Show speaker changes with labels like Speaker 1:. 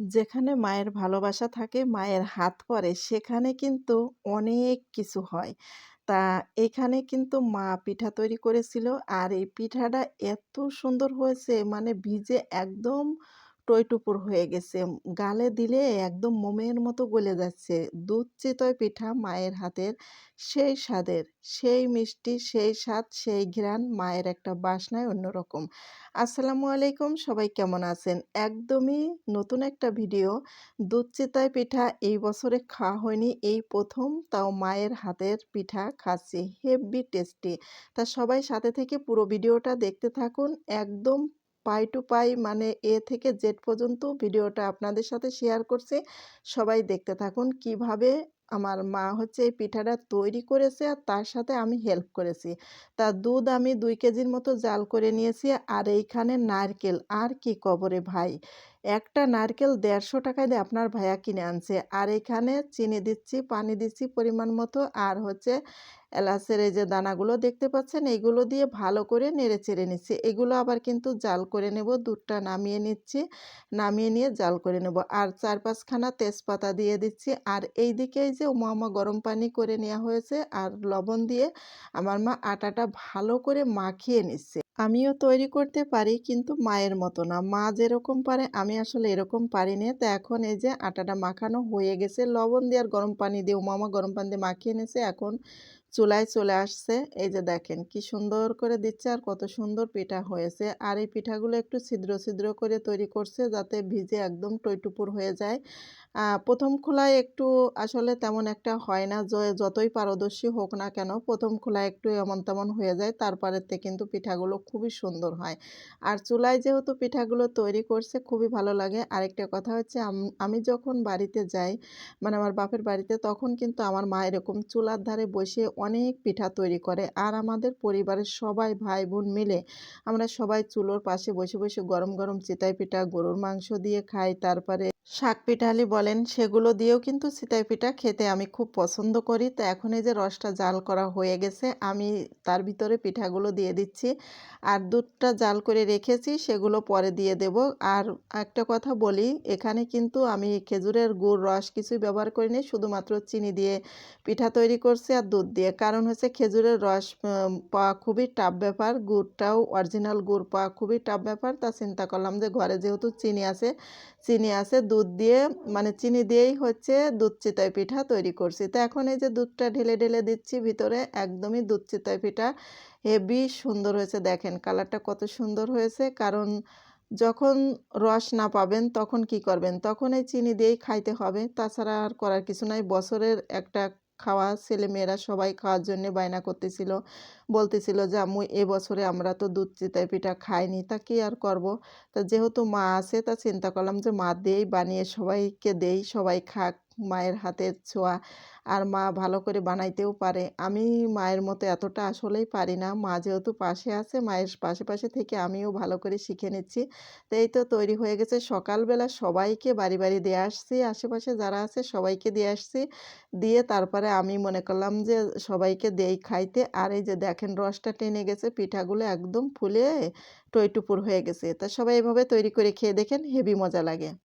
Speaker 1: যেখানে মায়ের ভালোবাসা থাকে, মায়ের হাত পরে সেখানে কিন্তু অনেক কিছু হয়। তা এখানে কিন্তু মা পিঠা তৈরি করেছিল। আর এই পিঠাটা এত সুন্দর হয়েছে মানে ভিজে একদম টইটুপুর হয়ে গেছে। গালে দিলে একদম মোমের মতো গলে যাচ্ছে। দুধ চিতই পিঠা মায়ের হাতের সেই স্বাদের, সেই মিষ্টি, সেই স্বাদ, সেই ঘ্রাণ মায়ের একটা বাসনায় অন্যরকম। আসসালামু আলাইকুম সবাই কেমন আছেন? একদমই নতুন একটা ভিডিও। দুধ চিতই পিঠা এই বছরে খাওয়া হয়নি। এই প্রথম তাও মায়ের হাতের পিঠা খাচ্ছি। হেব্বি টেস্টি। তা সবাই সাথে থেকে পুরো ভিডিওটা দেখতে থাকুন। একদম পাই টু পাই মানে এ থেকে জেড পর্যন্ত ভিডিওটা আপনাদের সাথে শেয়ার করছে সবাই দেখতে থাকুন কীভাবে আমার মা হচ্ছে এই পিঠাটা তৈরি করেছে আর তার সাথে আমি হেল্প করেছি। তা দুধ আমি দুই কেজির মতো জাল করে নিয়েছি আর এইখানে নারকেল আর কি কবরে ভাই একটা নারকেল দেড়শো টাকায় দিয়ে আপনার ভাইয়া কিনে আনছে। আর এখানে চিনি দিচ্ছি, পানি দিচ্ছি পরিমাণ মতো। আর হচ্ছে এলাচের এই যে দানাগুলো দেখতে পাচ্ছেন এইগুলো দিয়ে ভালো করে নেড়ে চেড়ে নিচ্ছি। এগুলো আবার কিন্তু জাল করে নেব, দুধটা নামিয়ে নিচ্ছি, নামিয়ে নিয়ে জাল করে নেব। আর চার পাঁচখানা তেজপাতা দিয়ে দিচ্ছি। আর এই দিকেই যে মামা গরম পানি করে নেওয়া হয়েছে, আর লবণ দিয়ে আমার মা আটাটা ভালো করে মাখিয়ে নিচ্ছে। আমিও তৈরি করতে পারি কিন্তু মায়ের মতো না। মা যেরকম পারে, আমি আসলে এরকম পারি না তো এখন এই যে আটাটা মাখানো হয়ে গেছে, লবণ দিয়ে আর গরম পানি দিয়ে মামা গরম পানি দিয়ে মাখিয়ে নিয়েছে এখন চুলায় চলে আসছে। এই যে দেখেন কি সুন্দর করে দিচ্ছে আর কত সুন্দর পিঠা হয়েছে। আর এই পিঠাগুলো একটু ছিদ্র ছিদ্র করে তৈরি করছে যাতে ভিজে একদম টইটুপুর হয়ে যায়। প্রথম খোলায় একটু আসলে তেমন একটা হয় না। যতই পারদর্শী হোক না কেন প্রথম খোলায় একটু এমন তেমন হয়ে যায় তারপরেতে কিন্তু পিঠাগুলো খুবই সুন্দর হয়। আর চুলায় যেহেতু পিঠাগুলো তৈরি করছে খুবই ভালো লাগে। আরেকটা কথা হচ্ছে আমি যখন বাড়িতে যাই মানে আমার বাপের বাড়িতে, তখন কিন্তু আমার মা এরকম চুলার ধারে বসে অনেক পিঠা তৈরি করে। আর আমাদের পরিবারের সবাই ভাই বোন মিলে আমরা সবাই চুলোর পাশে বসে বসে গরম গরম চিতাই পিঠা, গরুর মাংস দিয়ে খাই। তারপরে শাক পিঠালি বলেন, সেগুলো দিয়েও কিন্তু চিতাই পিঠা খেতে আমি খুব পছন্দ করি। তো এখন এই যে রসটা জাল করা হয়ে গেছে, আমি তার ভিতরে পিঠাগুলো দিয়ে দিচ্ছি। আর দুধটা জাল করে রেখেছি, সেগুলো পরে দিয়ে দেব। আর একটা কথা বলি, এখানে কিন্তু আমি খেজুরের গুড়, রস কিছুই ব্যবহার করিনি, শুধুমাত্র চিনি দিয়ে পিঠা তৈরি করছি আর দুধ দিয়ে কারণ হচ্ছে খেজুরের রস পাওয়া খুবই টাফ ব্যাপার। গুড়টাও অরিজিনাল গুড়, পাওয়া খুবই টাফ ব্যাপার। তা চিন্তা করলাম যে ঘরে যেহেতু চিনি আছে চিনি আছে, দুধ দিয়ে মানে চিনি দিয়েই হচ্ছে দুধ চিতই পিঠা তৈরি করছি। তো এখন এই যে দুধটা ঢেলে ঢেলে দিচ্ছি ভিতরে, একদমই দুধ চিতই পিঠা হেভি সুন্দর হয়েছে। দেখেন কালারটা কত সুন্দর হয়েছে। কারণ যখন রস না পাবেন তখন কি করবেন? তখন এই চিনি দিয়েই খাইতে হবে। তাছাড়া আর করার কিছু নাই। বছরের একটা খাওয়া, ছেলেমেয়েরা সবাই খাওয়ার জন্য বায়না করতেছিল। বলতেছিল যে, আম্মু এবছরে আমরা তো দুধ চিতাই পিঠা খাইনি, তা কি আর করব? তা যেহেতু মা আছে, তা চিন্তা করলাম যে, মা দিয়েই বানিয়ে সবাইকে দেই, সবাই খাক। মায়ের হাতের ছোঁয়া আর মা ভালো করে বানাইতেও পারে। আমি মায়ের মতো এতটা আসলেই পারি না। মা যেহেতু পাশে আছে, মায়ের পাশে পাশে থেকে আমিও ভালো করে শিখে নিচ্ছি। তো এই তো তৈরি হয়ে গেছে সকালবেলা সবাইকে বাড়ি বাড়ি দিয়ে আসছি। আশেপাশে যারা আছে সবাইকে দিয়ে আসছি। দিয়ে তারপরে আমি মনে করলাম যে সবাইকে দেই খাইতে। আর এই যে দেখেন রসটা টেনে গেছে, পিঠাগুলো একদম ফুলে টইটুপুর হয়ে গেছে। তা সবাই এভাবে তৈরি করে খেয়ে দেখেন হেভি মজা লাগে।